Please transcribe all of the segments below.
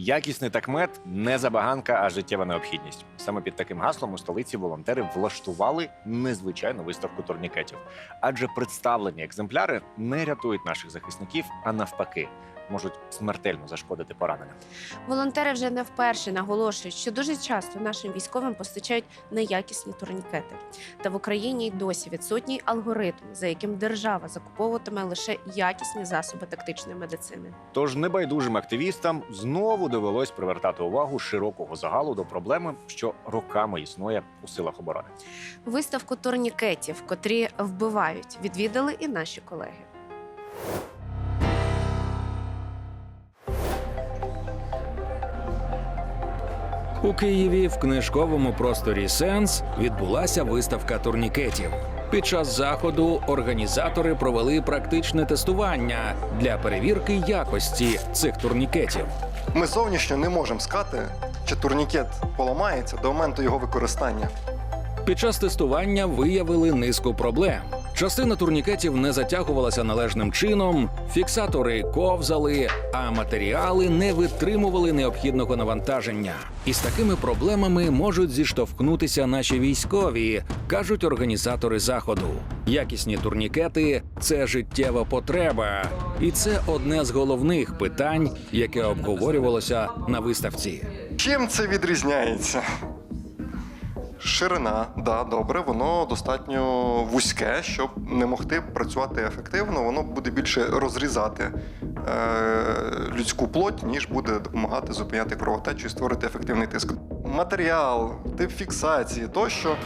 Якісний такмет не забаганка, а життєва необхідність. Саме під таким гаслом у столиці волонтери влаштували незвичайну виставку турнікетів. Адже представлені екземпляри не рятують наших захисників, а навпаки, можуть смертельно зашкодити пораненим. Волонтери вже не вперше наголошують, що дуже часто нашим військовим постачають неякісні турнікети. Та в Україні й досі відсутній алгоритм, за яким держава закуповуватиме лише якісні засоби тактичної медицини. Тож небайдужим активістам знову довелось привертати увагу широкого загалу до проблеми, що роками існує у силах оборони. Виставку турнікетів, котрі вбивають, відвідали і наші колеги. У Києві в книжковому просторі Сенс відбулася виставка турнікетів. Під час заходу організатори провели практичне тестування для перевірки якості цих турнікетів. Ми зовнішньо не можемо сказати, чи турнікет поламається до моменту його використання. Під час тестування виявили низку проблем. Частина турнікетів не затягувалася належним чином, фіксатори ковзали, а матеріали не витримували необхідного навантаження. І з такими проблемами можуть зіштовхнутися наші військові, кажуть організатори заходу. Якісні турнікети це життєва потреба, і це одне з головних питань, яке обговорювалося на виставці. Чим це відрізняється? Ширина, да, добре, воно достатньо вузьке, щоб не могти працювати ефективно, воно буде більше розрізати е, людську плоть, ніж буде допомагати зупиняти кровотечу і створити ефективний тиск. Матеріал, тип фіксації тощо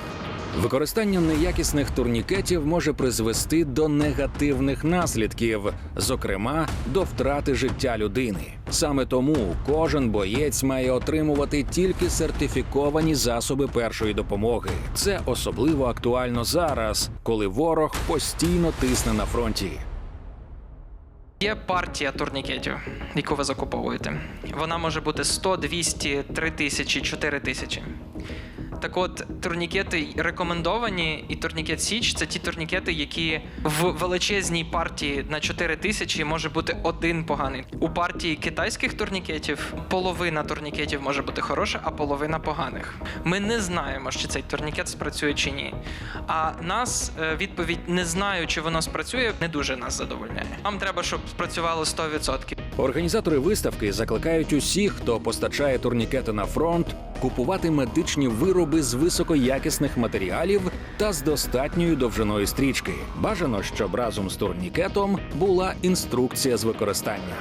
Використання неякісних турнікетів може призвести до негативних наслідків, зокрема до втрати життя людини. Саме тому кожен боєць має отримувати тільки сертифіковані засоби першої допомоги. Це особливо актуально зараз, коли ворог постійно тисне на фронті. Є партія турнікетів, яку ви закуповуєте. Вона може бути 100, 200, 3 тисячі, 4 тисячі. Так от, турнікети рекомендовані, і турнікет Січ це ті турнікети, які в величезній партії на 4 тисячі може бути один поганий. У партії китайських турнікетів половина турнікетів може бути хороша, а половина поганих. Ми не знаємо, чи цей турнікет спрацює чи ні. А нас е, відповідь не знаю, чи воно спрацює, не дуже нас задовольняє. Нам треба, щоб спрацювало 100%. Організатори виставки закликають усіх, хто постачає турнікети на фронт, купувати медичні вироби з високоякісних матеріалів та з достатньою довжиною стрічки. Бажано, щоб разом з турнікетом була інструкція з використання.